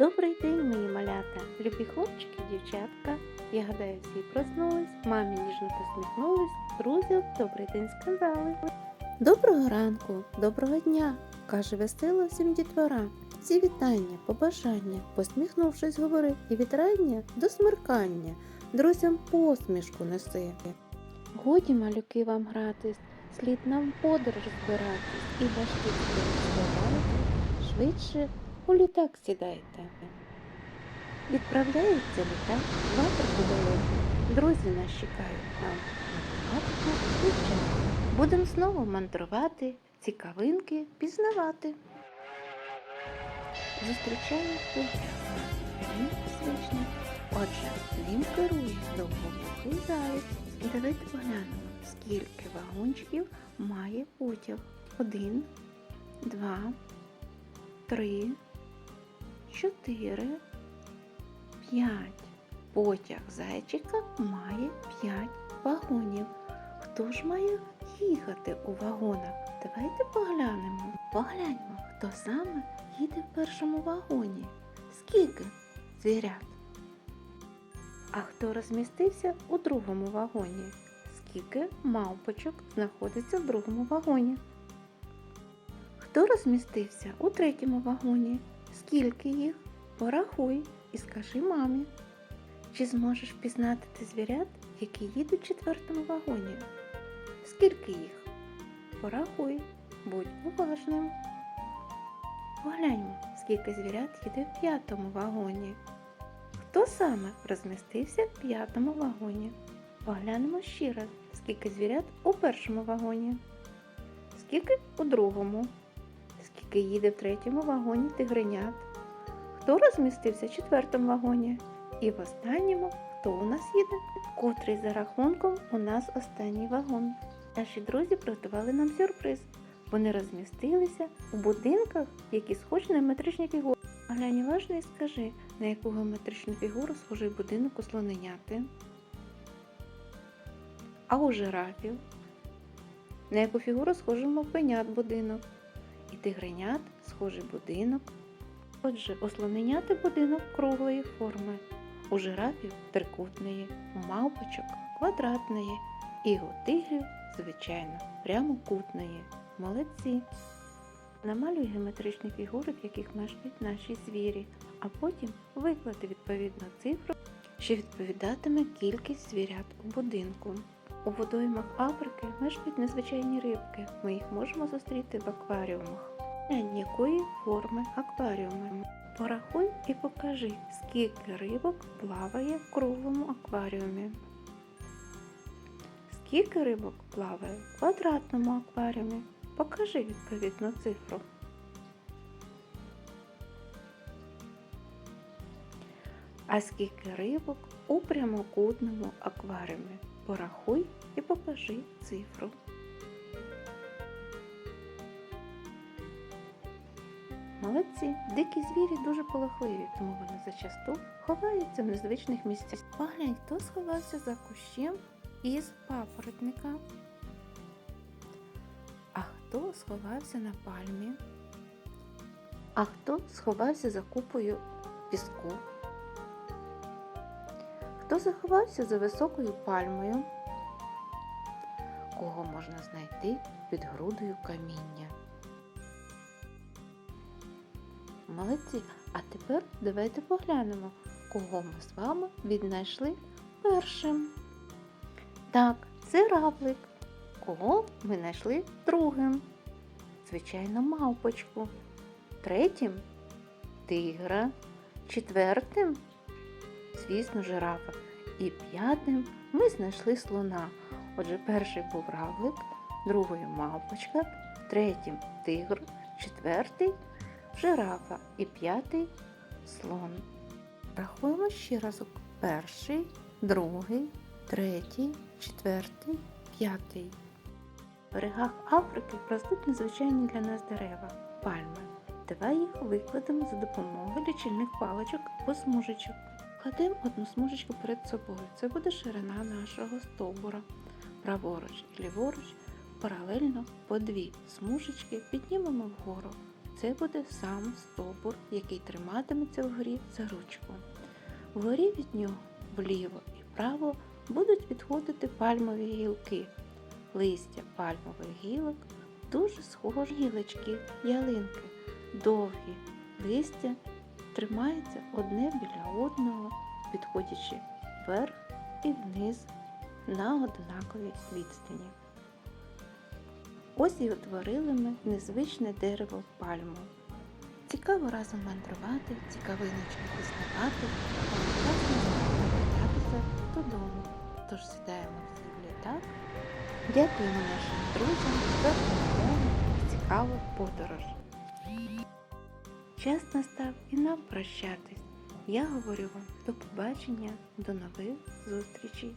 Добрий день, мої малята, любі хлопчики, дівчатка. Я гадаю, всі проснулись, мамі ніжно посміхнулись, друзям добрий день сказали. Доброго ранку, доброго дня, каже весело всім дітвора. Всі вітання, побажання, посміхнувшись, говори, і від рання до смеркання, друзям посмішку неси. Годі, малюки, вам гратись, слід нам подорож збиратись і важкі сховайте, швидше у літак сідайте. Відправляється літак Африку далеко. Друзі нас чекають там математику вивчати. Будемо знову мандрувати, цікавинки пізнавати. Він звичний. Отже, ним керує довговухий заяць. Давайте поглянемо, скільки вагончиків має потяг. Один, два, три, чотири, п'ять. Потяг зайчика має п'ять вагонів. Хто ж має їхати у вагонах? Давайте поглянемо. Погляньмо, хто саме їде в першому вагоні. Скільки звірят? А хто розмістився у другому вагоні? Скільки мавпочок знаходиться в другому вагоні? Хто розмістився у третьому вагоні? Скільки їх? Порахуй і скажи мамі. Чи зможеш впізнати ти звірят, які їдуть в четвертому вагоні? Скільки їх? Порахуй, будь уважним. Погляньмо, скільки звірят їде в п'ятому вагоні. Хто саме розмістився в п'ятому вагоні? Поглянемо ще раз, скільки звірят у першому вагоні, скільки у другому, скільки їде в третьому вагоні тигренят, хто розмістився в четвертому вагоні, і в останньому, хто у нас їде, котрий за рахунком у нас останній вагон. Наші друзі приготували нам сюрприз. Вони розмістилися у будинках, які схожі на метричні фігури. Глянь уважно і скажи, на яку геометричну фігуру схожий будинок у слоненяти, а у жирафів, на яку фігуру схожий мавпенят будинок, і тигренят схожий будинок. Отже, у слоненяти будинок круглої форми, у жирафів трикутної, у мавпочок квадратної, і у тигрів, звичайно, прямокутної. Молодці! Намалюй геометричні фігури, в яких мешкають наші звірі, а потім виклади відповідну цифру, що відповідатиме кількість звірят у будинку. У водоймах Африки мешкають незвичайні рибки. Ми їх можемо зустріти в акваріумах. Глянь, якої форми акваріуми. Порахуй і покажи, скільки рибок плаває в круглому акваріумі. Скільки рибок плаває в квадратному акваріумі. Покажи відповідну цифру. А скільки рибок у прямокутному акваріумі? Порахуй і покажи цифру. Молодці, дикі звірі дуже полохливі, тому вони зачасту ховаються в незвичних місцях. Поглянь, хто сховався за кущем із папоротника. А хто сховався на пальмі? А хто сховався за купою піску? Хто заховався за високою пальмою? Кого можна знайти під грудою каміння? Молодці! А тепер давайте поглянемо, кого ми з вами віднайшли першим. Так, це равлик. Кого ми знайшли другим? Звичайно, мавпочку. Третім тигра. Четвертим, звісно, жирафа. І п'ятим ми знайшли слона. Отже, перший був равлик, другою мавпочка, третім тигр, четвертий жирафа і п'ятий слон. Рахуємо ще разок. Перший, другий, третій, четвертий, п'ятий. В берегах Африки ростуть незвичайні для нас дерева пальми. Давай їх викладемо за допомогою лічильних паличок або смужечок. Кладемо одну смужечку перед собою. Це буде ширина нашого стовбура. Праворуч і ліворуч паралельно по дві смужечки піднімемо вгору. Це буде сам стовбур, який триматиметься вгорі за ручку. Вгорі від нього вліво і вправо будуть відходити пальмові гілки. Листя пальмових гілок дуже схожі гілочки ялинки, довгі листя тримаються одне біля одного, підходячи вверх і вниз на однаковій відстані. Ось і утворили ми незвичне дерево пальму. Цікаво разом мандрувати, цікавиночки пізнавати, а одразу повертатися додому. Тож сідаємо в літак. Дякуємо нашим друзям за допомогу і цікаву подорож. Час настав і нам прощатись. Я говорю вам до побачення, до нових зустрічей.